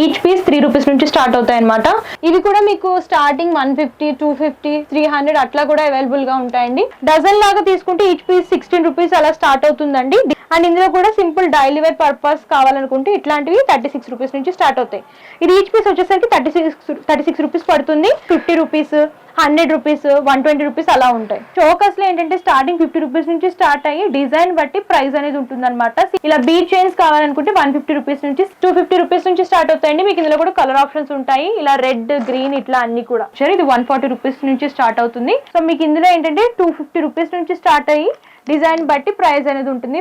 Each piece three rupees నుంచి start అవుతాయి అనమాట ఇవి కూడా మీకు starting one fifty two fifty three hundred అట్లా కూడా అవైలబుల్గా ఉంటాయండి. డజన్ లాగా తీసుకుంటే ఈచ్ పీస్ సిక్స్టీన్ రూపీస్ అలా స్టార్ట్ అవుతుందండి. అండ్ ఇందులో కూడా సింపుల్ డైలీ వేర్ పర్పస్ కావాలనుకుంటే ఇట్లాంటివి థర్టీ సిక్స్ రూపీస్ నుంచి స్టార్ట్ అవుతాయి. ఇది ఈచ్ పీస్ వచ్చేసరికి thirty six thirty six rupees పడుతుంది. Fifty rupees hundred rupees one twenty rupees అలా ఉంటాయి. చోకస్లో ఏంటంటే స్టార్టింగ్ ఫిఫ్టీ రూపీస్ నుంచి స్టార్ట్ అయ్యి డిజైన్ బట్టి ప్రైస్ అనేది ఉంటుంది ఇలా బీట్ చైన్స్ కావాలనుకుంటే వన్ ఫిఫ్టీ రూపీస్ నుంచి టూ ఫిఫ్టీ రూపీస్ నుంచి స్టార్ట్ అవుతాయండి. మీకు ఇందులో కూడా కలర్ ఆప్షన్స్ ఉంటాయి. ఇలా రెడ్ గ్రీన్ ఇట్లా అన్ని కూడా. సరే ఇది వన్ ఫార్టీ రూపీస్ నుంచి స్టార్ట్ అవుతుంది. సో మీకు ఇందులో ఏంటంటే టూ ఫిఫ్టీ రూపీస్ నుంచి స్టార్ట్ అయ్యి డిజైన్ బట్టి ప్రైస్ అనేది ఉంటుంది.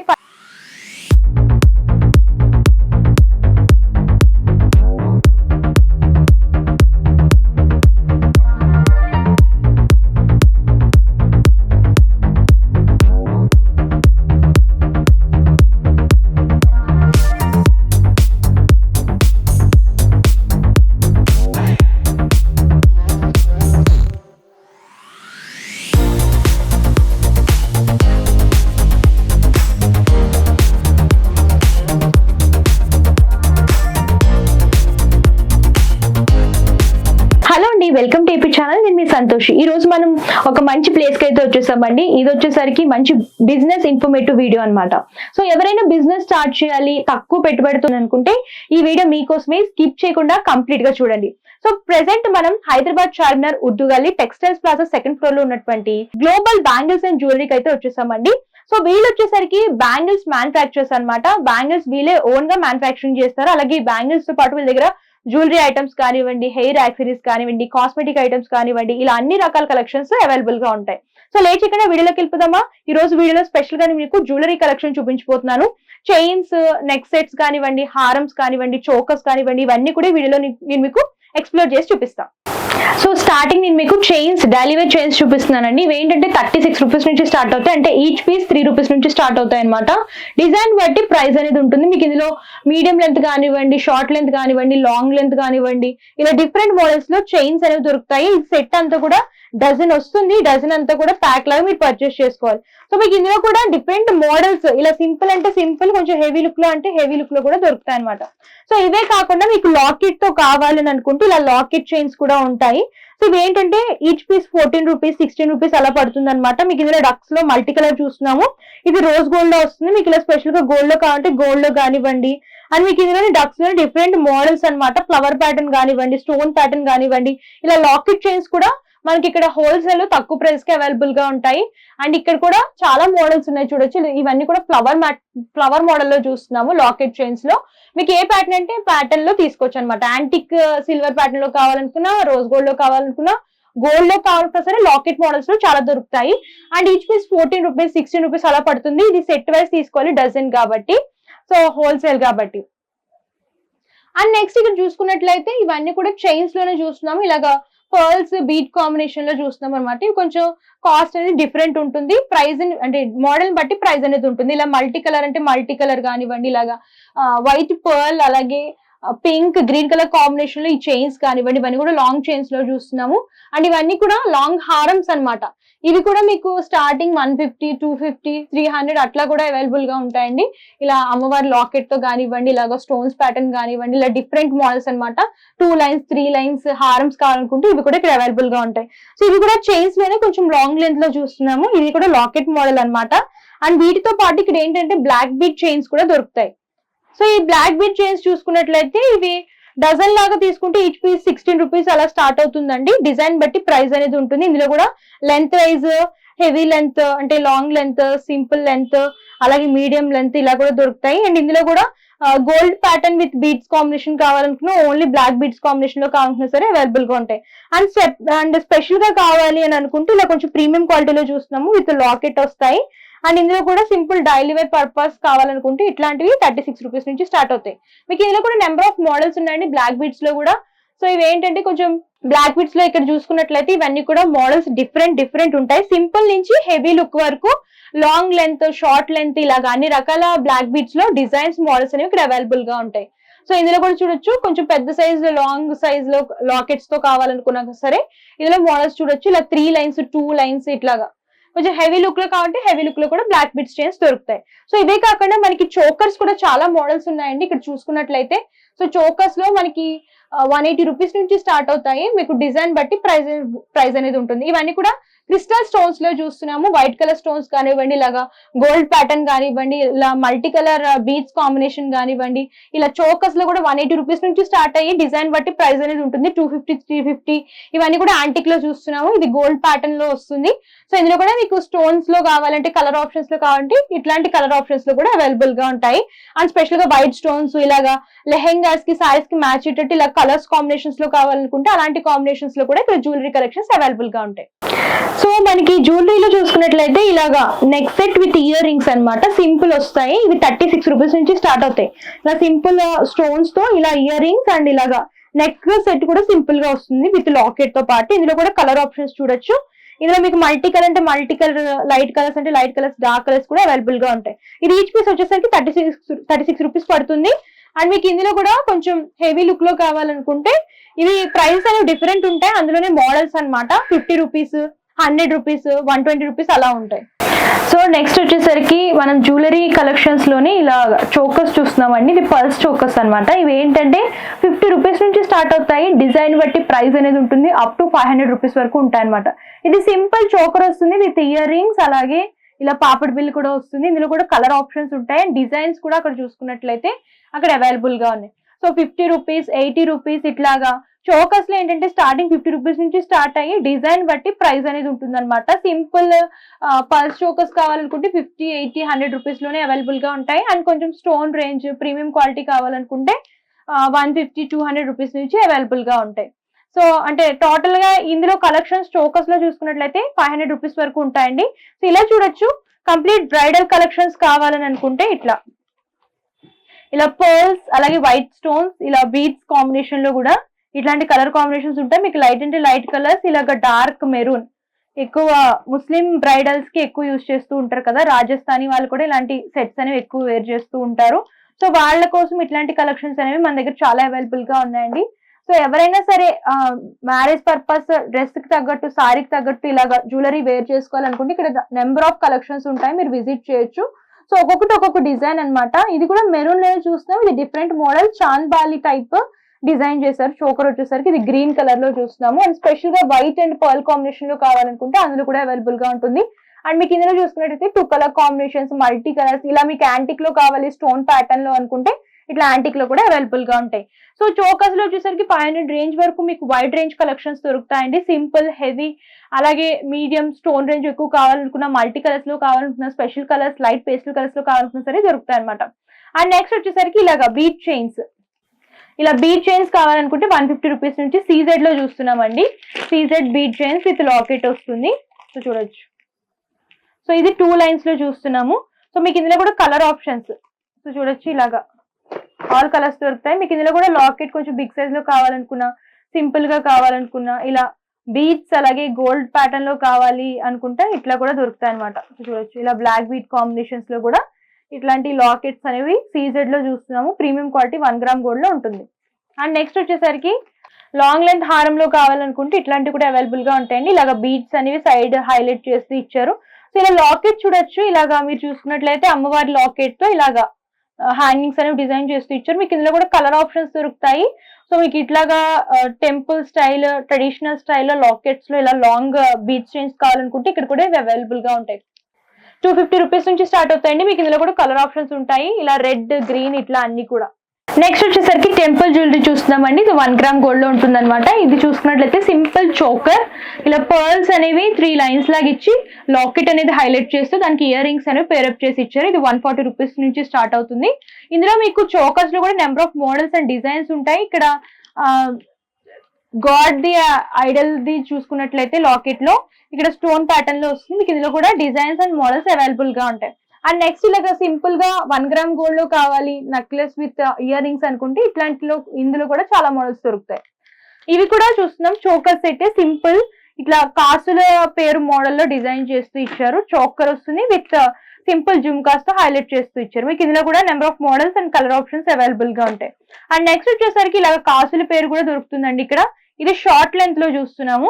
మంచి ప్లేస్కి అయితే వచ్చేసామండి ఇది వచ్చేసరికి మంచి బిజినెస్ ఇన్ఫర్మేటివ్ వీడియో అనమాట సో ఎవరైనా బిజినెస్ స్టార్ట్ చేయాలి తక్కువ పెట్టుబడితో అనుకుంటే ఈ వీడియో మీకోసమే స్కిప్ చేయకుండా కంప్లీట్గా చూడండి. సో ప్రెసెంట్ మనం Hyderabad Charminar Urdu Gali textiles plaza second ఫ్లోర్లో ఉన్నటువంటి గ్లోబల్ బ్యాంగిల్స్ అండ్ జ్యువెలరీకి అయితే వచ్చేసామండి సో వీళ్ళు వచ్చేసరికి బ్యాంగిల్స్ మ్యానుఫ్యాక్చర్స్ అన్నమాట. బ్యాంగిల్స్ వీళ్ళే ఓన్గా మ్యానుఫ్యాక్చరింగ్ చేస్తారు. అలాగే బ్యాంగిల్స్తో పాటు వీళ్ళ దగ్గర జ్యువెలరీ ఐటమ్స్ కానివ్వండి హెయిర్ యాక్సరీస్ కానివ్వండి కాస్మెటిక్ ఐటమ్స్ కానివ్వండి ఇలా అన్ని రకాల కలెక్షన్స్ అవైలబుల్గా ఉంటాయి. సో లేచి ఇక్కడ వీడియోలోకి వెళ్ళిపోదామా? ఈ రోజు వీడియోలో స్పెషల్గా మీకు జ్యువెలరీ కలెక్షన్ చూపించిపోతున్నాను. చైన్స్ నెక్ సెట్స్ కానివ్వండి హారమ్స్ కానివ్వండి చోకస్ కానివ్వండి ఇవన్నీ కూడా వీడియోలో నేను మీకు ఎక్స్ప్లోర్ చేసి చూపిస్తాను సో స్టార్టింగ్ నేను మీకు చైన్స్ డైలీవేర్ చైన్స్ చూపిస్తున్నానండి. ఇవి ఏంటంటే థర్టీ సిక్స్ రూపీస్ నుంచి స్టార్ట్ అవుతాయి. అంటే ఈచ్ పీస్ త్రీ రూపీస్ నుంచి స్టార్ట్ అవుతాయి అనమాట డిజైన్ బట్టి ప్రైస్ అనేది ఉంటుంది. మీకు ఇందులో మీడియం లెంత్ కానివ్వండి షార్ట్ లెంత్ కానివ్వండి లాంగ్ లెంత్ కానివ్వండి ఇలా డిఫరెంట్ మోడల్స్లో చైన్స్ అనేవి దొరుకుతాయి. ఈ సెట్ అంతా కూడా డజన్ వస్తుంది. డజన్ అంతా కూడా ప్యాక్ లాగా మీరు పర్చేస్ చేసుకోవాలి. సో మీకు ఇందులో కూడా డిఫరెంట్ మోడల్స్ ఇలా సింపుల్ అంటే సింపుల్ కొంచెం హెవీ లుక్లో అంటే హెవీ లుక్లో కూడా దొరుకుతాయి అనమాట సో ఇవే కాకుండా మీకు లాకెట్తో కావాలని అనుకుంటే ఇలా లాకెట్ చైన్స్ కూడా ఉంటాయి. సో ఇవి ఏంటంటే each piece fourteen rupees sixteen rupees అలా పడుతుంది అనమాట మీకు ఇందులో డక్స్లో మల్టీ కలర్ చూస్తున్నాము. ఇది రోజ్ గోల్డ్లో వస్తుంది. మీకు ఇలా స్పెషల్గా గోల్డ్లో కావాలంటే గోల్డ్లో కానివ్వండి. అండ్ మీకు ఇందులో డక్స్లో డిఫరెంట్ మోడల్స్ అన్నమాట. ఫ్లవర్ ప్యాటర్న్ కానివ్వండి స్టోన్ ప్యాటర్న్ కానివ్వండి. ఇలా లాకెట్ చైన్స్ కూడా మనకి ఇక్కడ హోల్సేల్ తక్కువ ప్రైస్కి అవైలబుల్గా ఉంటాయి. అండ్ ఇక్కడ కూడా చాలా మోడల్స్ ఉన్నాయి చూడొచ్చు. ఇవన్నీ కూడా ఫ్లవర్ ఫ్లవర్ మోడల్లో చూస్తున్నాము లాకెట్ చైన్స్లో. మీకు ఏ ప్యాటర్న్ అంటే ప్యాటర్న్లో తీసుకోవచ్చు అనమాట యాంటిక్ సిల్వర్ ప్యాటర్న్లో కావాలనుకున్నా రోజ్ గోల్డ్లో కావాలనుకున్నా గోల్డ్లో కావాలన్నా సరే లాకెట్ మోడల్స్లో చాలా దొరుకుతాయి. And each piece fourteen rupees sixteen rupees అలా పడుతుంది. ఇది సెట్ వైస్ తీసుకోవాలి డజన్ కాబట్టి. సో హోల్సేల్ కాబట్టి. అండ్ నెక్స్ట్ ఇక్కడ చూసుకున్నట్లయితే ఇవన్నీ కూడా చైన్స్లోనే చూస్తున్నాము. ఇలాగా పర్ల్స్ బీట్ కాంబినేషన్లో చూస్తున్నాం అనమాట కొంచెం కాస్ట్ అనేది డిఫరెంట్ ఉంటుంది. ప్రైస్ అంటే మోడల్ బట్టి ప్రైస్ అనేది ఉంటుంది. ఇలా మల్టీ కలర్ అంటే మల్టీ కలర్ కానివ్వండి ఇలాగా వైట్ పర్ల్ అలాగే పింక్ గ్రీన్ కలర్ కాంబినేషన్లో ఈ చైన్స్ కానివ్వండి ఇవన్నీ కూడా లాంగ్ చైన్స్లో చూస్తున్నాము. అండ్ ఇవన్నీ కూడా లాంగ్ హారమ్స్ అన్నమాట. ఇవి కూడా మీకు starting one fifty two fifty three hundred అట్లా కూడా అవైలబుల్గా ఉంటాయండి. ఇలా అమ్మవారి లాకెట్తో కానివ్వండి ఇలాగ స్టోన్స్ ప్యాటర్న్ కానివ్వండి ఇలా డిఫరెంట్ మోడల్స్ అన్నమాట. టూ లైన్స్ త్రీ లైన్స్ హారమ్స్ కావాలనుకుంటే ఇవి కూడా ఇక్కడ అవైలబుల్గా ఉంటాయి. సో ఇవి కూడా చైన్స్లోనే కొంచెం లాంగ్ లెంత్లో చూస్తున్నాము. ఇది కూడా లాకెట్ మోడల్ అన్నమాట. అండ్ వీటితో పాటు ఇక్కడ ఏంటంటే బ్లాక్ బీట్ చైన్స్ కూడా దొరుకుతాయి. సో ఈ బ్లాక్ బీట్ చైన్స్ చూసుకున్నట్లయితే ఇవి డజన్ లాగా తీసుకుంటే ఈచ్ పీస్ సిక్స్టీన్ రూపీస్ అలా స్టార్ట్ అవుతుందండి. డిజైన్ బట్టి ప్రైస్ అనేది ఉంటుంది. ఇందులో కూడా లెంత్ వైజ్ హెవీ లెంత్ అంటే లాంగ్ లెంత్ సింపుల్ లెంత్ అలాగే మీడియం లెంత్ ఇలా కూడా దొరుకుతాయి. అండ్ ఇందులో కూడా gold pattern with beads combination కావాలనుకున్నా ఓన్లీ బ్లాక్ బీట్స్ కాంబినేషన్లో కావాలనుకున్నా సరే అవైలబుల్గా ఉంటాయి. అండ్ అండ్ స్పెషల్గా కావాలి అని అనుకుంటే ఇలా కొంచెం ప్రీమియం క్వాలిటీలో చూస్తున్నాము. విత్ లాకెట్ వస్తాయి. అండ్ ఇందులో కూడా సింపుల్ డైలీ వేర్ పర్పస్ కావాలనుకుంటే ఇట్లాంటివి థర్టీ సిక్స్ రూపీస్ నుంచి స్టార్ట్ అవుతాయి. మీకు ఇందులో కూడా నెంబర్ ఆఫ్ మోడల్స్ ఉన్నాయండి. బ్లాక్ బీట్స్లో కూడా. సో ఇవి ఏంటంటే కొంచెం బ్లాక్ బీట్స్లో ఇక్కడ చూసుకున్నట్లయితే ఇవన్నీ కూడా మోడల్స్ డిఫరెంట్ డిఫరెంట్ ఉంటాయి. సింపుల్ నుంచి హెవీ లుక్ వరకు లాంగ్ లెంత్ షార్ట్ లెంత్ ఇలాగా అన్ని రకాల బ్లాక్ బీట్స్లో డిజైన్స్ మోడల్స్ అనేవి ఇక్కడ అవైలబుల్గా ఉంటాయి. సో ఇందులో కూడా చూడొచ్చు కొంచెం పెద్ద సైజ్ లాంగ్ సైజ్లో లాకెట్స్తో కావాలనుకున్నా సరే ఇందులో మోడల్స్ చూడొచ్చు. ఇలా త్రీ లైన్స్ టూ లైన్స్ ఇట్లాగా. కొంచెం హెవీ లుక్లో కావాలంటే హెవీ లుక్లో కూడా బ్లాక్ బిట్స్ చైన్స్ దొరుకుతాయి. సో ఇవే కాకుండా మనకి చోకర్స్ కూడా చాలా మోడల్స్ ఉన్నాయండి. ఇక్కడ చూసుకున్నట్లయితే. సో చోకర్స్లో మనకి వన్ ఎయిటీ రూపీస్ నుంచి స్టార్ట్ అవుతాయి. మీకు డిజైన్ బట్టి ప్రైస్ ప్రైస్ అనేది ఉంటుంది. ఇవన్నీ కూడా క్రిస్టల్ స్టోన్స్లో చూస్తున్నాము వైట్ కలర్ స్టోన్స్ కానివ్వండి ఇలాగా గోల్డ్ ప్యాటర్న్ కానివ్వండి ఇలా మల్టీ కలర్ బీచ్ కాంబినేషన్ కానివ్వండి ఇలా చోకస్లో కూడా వన్ ఎయిటీ రూపీస్ నుంచి స్టార్ట్ అయ్యి డిజైన్ బట్టి ప్రైస్ అనేది ఉంటుంది. టూ ఫిఫ్టీ త్రీ ఫిఫ్టీ ఇవన్నీ కూడా యాంటిక్లో చూస్తున్నాము. ఇది గోల్డ్ ప్యాటర్న్లో వస్తుంది. సో ఇందులో కూడా మీకు స్టోన్స్లో కావాలంటే కలర్ ఆప్షన్స్లో కావాలంటే ఇట్లాంటి కలర్ ఆప్షన్స్లో కూడా అవైలబుల్గా ఉంటాయి. అండ్ స్పెషల్గా వైట్ స్టోన్స్ ఇలాగా లెహెంగాస్కి సారీస్కి మ్యాచ్ అయ్యేటట్టు ఇలా కలర్స్ కాంబినేషన్స్లో కావాలనుకుంటే అలాంటి కాంబినేషన్స్లో కూడా ఇక్కడ జ్యువెలరీ కలెక్షన్స్ అవైలబుల్గా ఉంటాయి. సో మనకి జ్యువెలరీలో చూసుకున్నట్లయితే ఇలాగా neck set with earrings అనమాట సింపుల్ వస్తాయి. ఇవి థర్టీ సిక్స్ రూపీస్ నుంచి స్టార్ట్ అవుతాయి. ఇలా సింపుల్ స్టోన్స్ uh, తో ఇలా ఇయర్ రింగ్స్ అండ్ ఇలాగా నెక్ సెట్ కూడా సింపుల్గా వస్తుంది విత్ లాకెట్తో పాటు. ఇందులో కూడా కలర్ ఆప్షన్స్ చూడొచ్చు. ఇందులో మీకు మల్టీ కలర్ అంటే మల్టీ కలర్ లైట్ కలర్స్ అంటే లైట్ కలర్స్ డార్క్ కలర్స్ కూడా అవైలబుల్గా ఉంటాయి. ఇది ఈచ్ పీస్ వచ్చేసరికి thirty six thirty six rupees పడుతుంది. అండ్ మీకు ఇందులో కూడా కొంచెం హెవీ లుక్లో కావాలనుకుంటే ఇవి ప్రైస్ అనేవి డిఫరెంట్ ఉంటాయి. అందులోనే మోడల్స్ అన్నమాట. Fifty rupees hundred rupees one twenty rupees అలా ఉంటాయి. సో నెక్స్ట్ వచ్చేసరికి మనం జ్యువెలరీ కలెక్షన్స్లోని ఇలా చోకస్ చూస్తున్నామండి ఇది పల్స్ చోకస్ అనమాట ఇవి ఏంటంటే ఫిఫ్టీ రూపీస్ నుంచి స్టార్ట్ అవుతాయి. డిజైన్ బట్టి ప్రైస్ అనేది ఉంటుంది. Up to five hundred rupees వరకు ఉంటాయి అనమాట ఇది సింపుల్ చోకర్ వస్తుంది విత్ ఇయర్ రింగ్స్ అలాగే ఇలా పాపడ్ బిల్ కూడా వస్తుంది. ఇందులో కూడా కలర్ ఆప్షన్స్ ఉంటాయి. అండ్ డిజైన్స్ కూడా అక్కడ చూసుకున్నట్లయితే అక్కడ అవైలబుల్గా ఉన్నాయి. So fifty rupees eighty rupees ఇట్లాగా చోకస్లో ఏంటంటే స్టార్టింగ్ ఫిఫ్టీ రూపీస్ నుంచి స్టార్ట్ అయ్యి డిజైన్ బట్టి ప్రైస్ అనేది ఉంటుంది అనమాట సింపుల్ పల్స్ చోకస్ కావాలనుకుంటే ఫిఫ్టీ ఎయిటీ హండ్రెడ్ రూపీస్లోనే అవైలబుల్గా ఉంటాయి. అండ్ కొంచెం స్టోన్ రేంజ్ ప్రీమియం క్వాలిటీ కావాలనుకుంటే one fifty two hundred rupees నుంచి అవైలబుల్గా ఉంటాయి. సో అంటే టోటల్గా ఇందులో కలెక్షన్స్ చోకస్లో చూసుకున్నట్లయితే ఫైవ్ హండ్రెడ్ రూపీస్ వరకు ఉంటాయండి. సో ఇలా చూడొచ్చు. కంప్లీట్ బ్రైడల్ కలెక్షన్స్ కావాలని అనుకుంటే ఇట్లా. ఇలా పర్ల్స్ అలాగే వైట్ స్టోన్స్ ఇలా బీడ్స్ కాంబినేషన్లో కూడా ఇట్లాంటి కలర్ కాంబినేషన్స్ ఉంటాయి మీకు లైట్ అంటే లైట్ కలర్స్ ఇలాగ డార్క్ మెరూన్ ఎక్కువ ముస్లిం బ్రైడల్స్కి ఎక్కువ యూజ్ చేస్తూ ఉంటారు కదా రాజస్థానీ వాళ్ళు కూడా ఇలాంటి సెట్స్ అనేవి ఎక్కువ వేర్ చేస్తూ ఉంటారు. సో వాళ్ళ కోసం ఇట్లాంటి కలెక్షన్స్ అనేవి మన దగ్గర చాలా అవైలబుల్గా ఉన్నాయండి. సో ఎవరైనా సరే మ్యారేజ్ పర్పస్ డ్రెస్కి తగ్గట్టు సారీకి తగ్గట్టు ఇలాగ జ్యువెలరీ వేర్ చేసుకోవాలనుకుంటే ఇక్కడ నెంబర్ ఆఫ్ కలెక్షన్స్ ఉంటాయి మీరు విజిట్ చేయొచ్చు. సో ఒక్కొక్కటి ఒక్కొక్క డిజైన్ అన్నమాట. ఇది కూడా మెరూన్లో చూస్తున్నాం. ఇది different model chand bali type design చేశారు చోకర్ వచ్చేసరికి ఇది గ్రీన్ కలర్లో చూస్తున్నాము. అండ్ స్పెషల్గా వైట్ అండ్ పర్ల్ కాంబినేషన్లో కావాలనుకుంటే అందులో కూడా అవైలబుల్గా ఉంటుంది. అండ్ మీకు ఇందులో చూసుకున్నట్టయితే two colour combinations multi colours ఇలా మీకు యాంటిక్లో కావాలి స్టోన్ ప్యాటర్న్లో అనుకుంటే ఇట్లా యాంటిక్లో కూడా అవైలబుల్గా ఉంటాయి. సో చోకస్లో వచ్చేసరికి ఫైవ్ హండ్రెడ్ రేంజ్ వరకు మీకు వైడ్ రేంజ్ కలెక్షన్స్ దొరుకుతాయండి. సింపుల్ హెవీ అలాగే మీడియం స్టోన్ రేంజ్ ఎక్కువ కావాలనుకున్న మల్టీ కలర్స్లో కావాలనుకున్న స్పెషల్ కలర్స్ లైట్ పేస్టల్ కలర్స్లో కావాలనుకున్న సరే దొరుకుతాయి అనమాట అండ్ నెక్స్ట్ వచ్చేసరికి ఇలాగా బీట్ చైన్స్ ఇలా బీట్ చైన్స్ కావాలనుకుంటే వన్ ఫిఫ్టీ రూపీస్ నుంచి సీజెడ్లో చూస్తున్నామండి. CZ bead chains with locket వస్తుంది. సో చూడొచ్చు. సో ఇది టూ లైన్స్లో చూస్తున్నాము. సో మీకు ఇందులో కూడా కలర్ ఆప్షన్స్ సో చూడొచ్చు ఇలాగా. ఆల్ కలర్స్ దొరుకుతాయి. మీకు ఇందులో కూడా లాకెట్ కొంచెం బిగ్ సైజ్లో కావాలనుకున్నా సింపుల్గా కావాలనుకున్నా ఇలా బీట్స్ అలాగే గోల్డ్ ప్యాటర్న్లో కావాలి అనుకుంటే ఇట్లా కూడా దొరుకుతాయి అనమాట చూడొచ్చు. ఇలా బ్లాక్ బీట్ కాంబినేషన్స్లో కూడా ఇట్లాంటి లాకెట్స్ అనేవి సీజెడ్లో చూస్తున్నాము. ప్రీమియం క్వాలిటీ వన్ గ్రామ్ గోల్డ్లో ఉంటుంది. అండ్ నెక్స్ట్ వచ్చేసరికి లాంగ్ లెంత్ హారంలో కావాలనుకుంటే ఇట్లాంటివి కూడా అవైలబుల్గా ఉంటాయండి. ఇలాగ బీడ్స్ అనేవి సైడ్ హైలైట్ చేస్తూ ఇచ్చారు. సో ఇలా లాకెట్ చూడొచ్చు. ఇలాగా మీరు చూసుకున్నట్లయితే అమ్మవారి లాకెట్తో ఇలాగా హ్యాంగింగ్స్ అనేవి డిజైన్ చేస్తూ ఇచ్చారు. మీకు ఇందులో కూడా కలర్ ఆప్షన్స్ దొరుకుతాయి. సో మీకు ఇట్లాగా టెంపుల్ స్టైల్ ట్రెడిషనల్ స్టైల్లో లాకెట్స్లో ఇలా లాంగ్ బీచ్ చైన్స్ కావాలనుకుంటే ఇక్కడ కూడా ఇవి అవైలబుల్గా ఉంటాయి. టూ ఫిఫ్టీ రూపీస్ నుంచి స్టార్ట్ అవుతాయండి. మీకు ఇందులో కూడా కలర్ ఆప్షన్స్ ఉంటాయి. ఇలా రెడ్ గ్రీన్ ఇట్లా అన్ని కూడా. నెక్స్ట్ వచ్చేసరికి టెంపుల్ జ్యువెలరీ చూస్తున్నామండి. ఇది వన్ గ్రామ్ గోల్డ్లో ఉంటుంది అనమాట ఇది చూసుకున్నట్లయితే సింపుల్ చోకర్ ఇలా పర్ల్స్ అనేవి త్రీ లైన్స్ లాగా ఇచ్చి లాకెట్ అనేది హైలైట్ చేస్తూ దానికి ఇయర్ రింగ్స్ అనేవి పేరప్ చేసి ఇచ్చారు. ఇది వన్ ఫార్టీ రూపీస్ నుంచి స్టార్ట్ అవుతుంది. ఇందులో మీకు చోకర్స్లో కూడా number of models and designs ఉంటాయి. ఇక్కడ గాడ్ ది ఐడల్ ది చూసుకున్నట్లయితే లాకెట్లో ఇక్కడ స్టోన్ ప్యాటర్న్లో వస్తుంది. మీకు ఇందులో కూడా డిజైన్స్ అండ్ మోడల్స్ అవైలబుల్గా ఉంటాయి. అండ్ నెక్స్ట్ ఇలాగ సింపుల్గా వన్ గ్రామ్ గోల్డ్లో కావాలి నెక్లెస్ విత్ ఇయర్ రింగ్స్ అనుకుంటే ఇట్లాంటిలో ఇందులో కూడా చాలా మోడల్స్ దొరుకుతాయి. ఇవి కూడా చూస్తున్నాం. చోకర్స్ అయితే సింపుల్ ఇట్లా కాసుల పేరు మోడల్లో డిజైన్ చేస్తూ ఇచ్చారు. చోకర్ వస్తుంది విత్ సింపుల్ జుమ్కాస్తో హైలైట్ చేస్తూ ఇచ్చారు. మీకు ఇందులో కూడా number of models and colour options అవైలబుల్గా ఉంటాయి. అండ్ నెక్స్ట్ వచ్చేసరికి ఇలాగ కాసుల పేరు కూడా దొరుకుతుందండి ఇక్కడ. ఇది షార్ట్ లెంత్లో చూస్తున్నాము.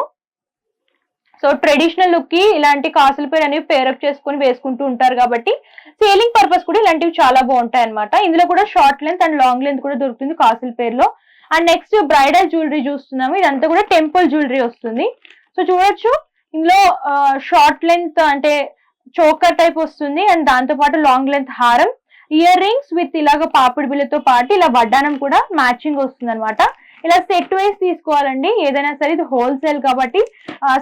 సో ట్రెడిషనల్ లుక్కి ఇలాంటి కాసుల పేరు అనేవి పేరప్ చేసుకుని వేసుకుంటూ ఉంటారు కాబట్టి సేలింగ్ పర్పస్ కూడా ఇలాంటివి చాలా బాగుంటాయి అనమాట ఇందులో కూడా short length and long length కూడా దొరుకుతుంది కాసుల పేరులో. అండ్ నెక్స్ట్ బ్రైడల్ జ్యువెలరీ చూస్తున్నాము. ఇదంతా కూడా టెంపుల్ జ్యువెలరీ వస్తుంది. సో చూడొచ్చు. ఇందులో షార్ట్ లెంత్ అంటే చోకర్ టైప్ వస్తుంది. అండ్ దాంతో పాటు లాంగ్ లెంత్ హారం. ఇయర్ రింగ్స్ విత్ ఇలాగ పాపిడి బిల్లతో పాటు ఇలా వడ్డానం కూడా మ్యాచింగ్ వస్తుంది అనమాట ఇలా సెట్ వైజ్ తీసుకోవాలండి. ఏదైనా సరే ఇది హోల్సేల్ కాబట్టి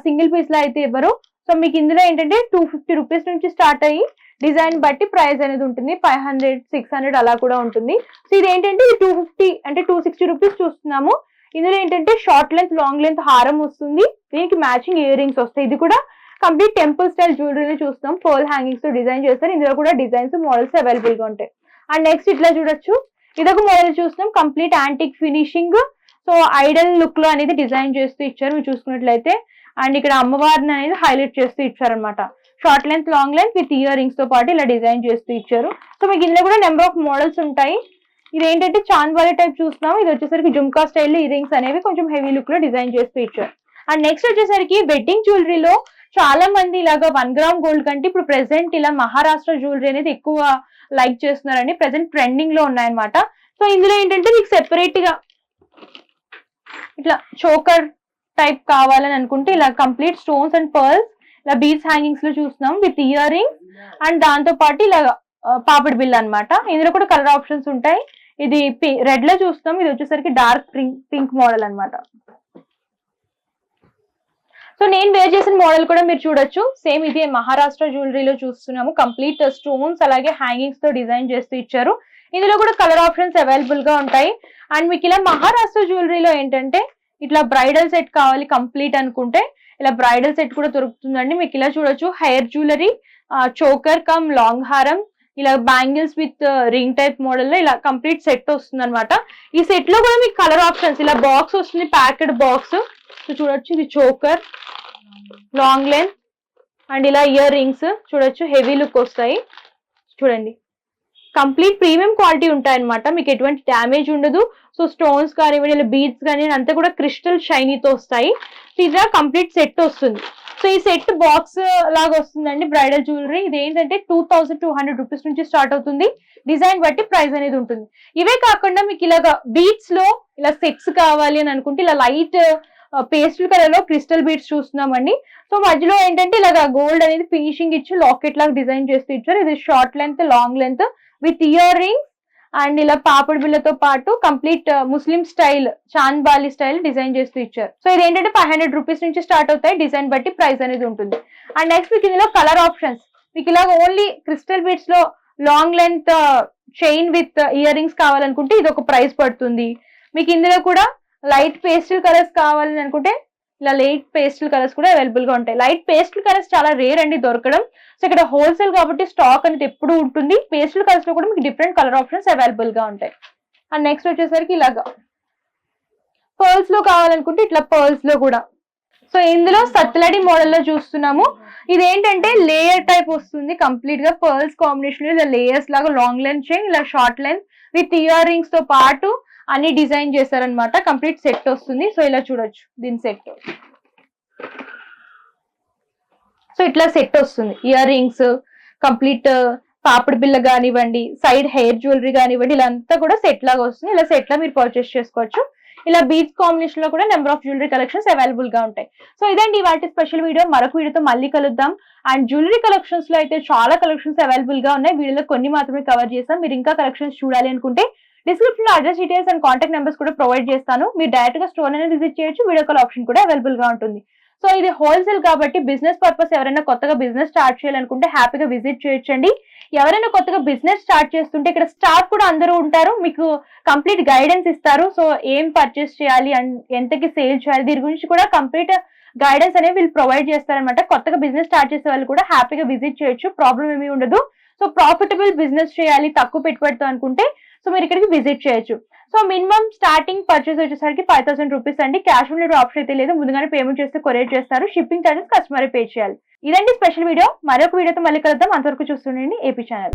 సింగిల్ పీస్లో అయితే ఇవ్వరు. సో మీకు ఇందులో ఏంటంటే టూ ఫిఫ్టీ రూపీస్ నుంచి స్టార్ట్ అయ్యి డిజైన్ బట్టి ప్రైస్ అనేది ఉంటుంది. ఫైవ్ హండ్రెడ్ సిక్స్ హండ్రెడ్ అలా కూడా ఉంటుంది. సో ఇది ఏంటంటే ఇది టూ ఫిఫ్టీ అంటే టూ సిక్స్టీ రూపీస్ చూస్తున్నాము. ఇందులో ఏంటంటే షార్ట్ లెంత్ లాంగ్ లెంత్ హారం వస్తుంది. దీనికి మ్యాచింగ్ ఇయర్ రింగ్స్ వస్తాయి. ఇది కూడా కంప్లీట్ టెంపుల్ స్టైల్ జ్యువెలరీని చూస్తాం పోల్ హ్యాంగింగ్స్తో డిజైన్ చేస్తారు. ఇందులో కూడా డిజైన్స్ మోడల్స్ అవైలబుల్గా ఉంటాయి. అండ్ నెక్స్ట్ ఇట్లా చూడొచ్చు. ఇదొక మోడల్ చూస్తాం complete antique finishing so idol లుక్లో అనేది డిజైన్ చేస్తూ ఇచ్చారు. మీరు చూసుకున్నట్లయితే. అండ్ ఇక్కడ అమ్మవారిని అనేది హైలైట్ చేస్తూ ఇచ్చారనమాట short length long length with year రింగ్స్తో పాటు ఇలా డిజైన్ చేస్తూ ఇచ్చారు. సో మీకు ఇందులో కూడా నెంబర్ ఆఫ్ మోడల్స్ ఉంటాయి. ఇది ఏంటంటే చాన్వాలీ టైప్ చూస్తున్నాం. ఇది వచ్చేసరికి జుమ్కా స్టైల్ ఇయర్ రింగ్స్ అనేవి కొంచెం హెవీ లుక్లో డిజైన్ చేస్తూ ఇచ్చారు. అండ్ నెక్స్ట్ వచ్చేసరికి వెడ్డింగ్ జ్యువెలరీలో చాలా మంది ఇలాగా వన్ గ్రామ్ గోల్డ్ కంటే ఇప్పుడు ప్రెసెంట్ ఇలా మహారాష్ట్ర జ్యువెలరీ అనేది ఎక్కువ లైక్ చేస్తున్నారండి ప్రెసెంట్ ట్రెండింగ్లో ఉన్నాయన్నమాట. సో ఇందులో ఏంటంటే మీకు సెపరేట్గా ఇట్లా చోకర్ టైప్ కావాలని అనుకుంటే ఇలా కంప్లీట్ స్టోన్స్ అండ్ పర్ల్స్ ఇలా బీడ్స్ హ్యాంగింగ్స్లో చూస్తున్నాం విత్ ఇయర్ రింగ్స్ అండ్ దాంతో పాటు ఇలా పాపిడి బిల్ అన్నమాట. ఇందులో కూడా కలర్ ఆప్షన్స్ ఉంటాయి. ఇది రెడ్లో చూస్తాం ఇది వచ్చేసరికి డార్క్ పింక్ పింక్ మోడల్ అన్నమాట. సో నేను వేర్ చేసిన మోడల్ కూడా మీరు చూడొచ్చు. సేమ్ ఇది మహారాష్ట్ర జ్యువెలరీలో చూస్తున్నాము. కంప్లీట్ స్టోన్స్ అలాగే హ్యాంగింగ్స్తో డిజైన్ చేస్తూ ఇచ్చారు. ఇందులో కూడా కలర్ ఆప్షన్స్ అవైలబుల్గా ఉంటాయి. అండ్ మీకు ఇలా మహారాష్ట్ర జ్యువెలరీలో ఏంటంటే ఇట్లా బ్రైడల్ సెట్ కావాలి కంప్లీట్ అనుకుంటే ఇలా బ్రైడల్ సెట్ కూడా దొరుకుతుందండి. మీకు ఇలా చూడొచ్చు hair jewellery choker cum long హారం ఇలా బ్యాంగిల్స్ విత్ రింగ్ టైప్ మోడల్లో ఇలా కంప్లీట్ సెట్ వస్తుంది అనమాట ఈ సెట్లో కూడా మీకు కలర్ ఆప్షన్స్ ఇలా బాక్స్ వస్తుంది ప్యాకెడ్ బాక్స్ చూడొచ్చు ఇది చోకర్ లాంగ్ లెంత్ అండ్ ఇలా ఇయర్ రింగ్స్ చూడొచ్చు హెవీ లుక్ వస్తాయి. చూడండి. కంప్లీట్ ప్రీమియం క్వాలిటీ ఉంటాయి అనమాట మీకు ఎటువంటి డ్యామేజ్ ఉండదు. సో స్టోన్స్ కానివ్వండి ఇలా బీడ్స్ కానీ అంతా కూడా క్రిస్టల్ షైనీతో వస్తాయి. సో ఇది కంప్లీట్ సెట్ వస్తుంది. సో ఈ సెట్ బాక్స్ లాగా వస్తుందండి బ్రైడల్ జ్యువెలరీ. ఇది ఏంటంటే two thousand two hundred rupees నుంచి స్టార్ట్ అవుతుంది. డిజైన్ బట్టి ప్రైస్ అనేది ఉంటుంది. ఇవే కాకుండా మీకు ఇలాగా బీడ్స్లో ఇలా సెట్స్ కావాలి అని అనుకుంటే ఇలా లైట్ పేస్టల్ కలర్లో క్రిస్టల్ బీట్స్ చూస్తున్నామండి. సో మధ్యలో ఏంటంటే ఇలాగా గోల్డ్ అనేది ఫినిషింగ్ ఇచ్చి లాకెట్ లాగా డిజైన్ చేస్తూ ఇచ్చారు. ఇది short length long length with earrings and ఇలా పాపడి బిళ్ళతో పాటు complete uh, Muslim style chand bali style design చేస్తూ ఇచ్చారు. సో ఇది ఏంటంటే ఫైవ్ హండ్రెడ్ రూపీస్ నుంచి స్టార్ట్ అవుతాయి. డిజైన్ బట్టి ప్రైస్ అనేది ఉంటుంది. అండ్ నెక్స్ట్ మీకు ఇందులో కలర్ ఆప్షన్స్ మీకు ఇలాగ only crystal బీట్స్లో long length chain with earrings కావాలనుకుంటే ఇది ఒక ప్రైస్ పడుతుంది. మీకు ఇందులో కూడా లైట్ పేస్టల్ కలర్స్ కావాలని అనుకుంటే ఇలా లైట్ పేస్టల్ కలర్స్ కూడా అవైలబుల్గా ఉంటాయి. లైట్ పేస్టల్ కలర్స్ చాలా రేర్ అండి దొరకడం. సో ఇక్కడ హోల్సేల్ కాబట్టి స్టాక్ అనేది ఎప్పుడు ఉంటుంది. పేస్టల్ కలర్స్లో కూడా మీకు డిఫరెంట్ కలర్ ఆప్షన్స్ అవైలబుల్గా ఉంటాయి. అండ్ నెక్స్ట్ వచ్చేసరికి ఇలాగా. పర్ల్స్లో కావాలనుకుంటే ఇట్లా పర్ల్స్లో కూడా. సో ఇందులో సత్లడి మోడల్లో చూస్తున్నాము. ఇదేంటంటే లేయర్ టైప్ వస్తుంది. కంప్లీట్గా పర్ల్స్ కాంబినేషన్ ఇలా లేయర్స్ లాగా లాంగ్ లెంత్ చైన్ ఇలా షార్ట్ లెంత్ విత్ ఇయర్ రింగ్స్తో పాటు అన్ని డిజైన్ చేశారనమాట కంప్లీట్ సెట్ వస్తుంది. సో ఇలా చూడొచ్చు. దీని సెట్. సో ఇట్లా సెట్ వస్తుంది. ఇయర్ రింగ్స్ కంప్లీట్ పాపిడి బిల్ల కానివ్వండి సైడ్ హెయిర్ జ్యువెలరీ కానివ్వండి ఇలా అంతా కూడా సెట్ లాగా వస్తుంది. ఇలా సెట్ లా మీరు పర్చేస్ చేసుకోవచ్చు. ఇలా బీచ్ కాంబినేషన్లో కూడా నెంబర్ ఆఫ్ జ్యువెలరీ కలెక్షన్స్ అవైలబుల్గా ఉంటాయి. సో ఇదండి వాటి స్పెషల్ వీడియో. మరొక వీడియోతో మళ్ళీ కలుద్దాం. అండ్ జ్యువెలరీ కలెక్షన్స్లో అయితే చాలా కలెక్షన్స్ అవైలబుల్గా ఉన్నాయి. వీడియోలో కొన్ని మాత్రమే కవర్ చేస్తాం మీరు ఇంకా కలెక్షన్స్ చూడాలి అనుకుంటే డిస్క్రిప్షన్లో address details and contact numbers కూడా ప్రొవైడ్ చేస్తాను. మీరు డైరెక్ట్గా స్టోర్ అనేది విజిట్ చేయొచ్చు. వీడియో కాల్ ఆప్షన్ కూడా అవైలబుల్గా ఉంటుంది. సో ఇది హోల్సేల్ కాబట్టి బిజినెస్ పర్పస్ ఎవరైనా కొత్తగా బిజినెస్ స్టార్ట్ చేయాలనుకుంటే హ్యాపీగా విజిట్ చేయొచ్చండి. ఎవరైనా కొత్తగా బిజినెస్ స్టార్ట్ చేస్తుంటే ఇక్కడ స్టాఫ్ కూడా అందరూ ఉంటారు. మీకు కంప్లీట్ గైడెన్స్ ఇస్తారు. సో ఏం పర్చేస్ చేయాలి అండ్ ఎంతకి సేల్ చేయాలి దీని గురించి కూడా కంప్లీట్ గైడెన్స్ అనేవి వీళ్ళు ప్రొవైడ్ చేస్తారనమాట కొత్తగా బిజినెస్ స్టార్ట్ చేసే వాళ్ళు కూడా హ్యాపీగా విజిట్ చేయొచ్చు. ప్రాబ్లం ఏమీ ఉండదు. సో ప్రాఫిటబుల్ బిజినెస్ చేయాలి తక్కువ పెట్టుబడితో అనుకుంటే సో మీరు ఇక్కడికి విజిట్ చేయొచ్చు. సో మినిమం స్టార్టింగ్ పర్చేస్ వచ్చేసరికి ఫైవ్ థౌసండ్ రూపీస్ అండి. క్యాష్ ఆన్ డెలివరీ ఆప్షన్ అయితే లేదు. ముందుగానే పేమెంట్ చేస్తే కొరియర్ చేస్తారు. షిప్పింగ్ ఛార్జెస్ కస్టమర్ పే చేయాలి. ఇదండి స్పెషల్ వీడియో మరొక వీడియోతో మళ్ళీ కలుద్దాం. అంతవరకు చూస్తుండండి ఏపీ ఛానల్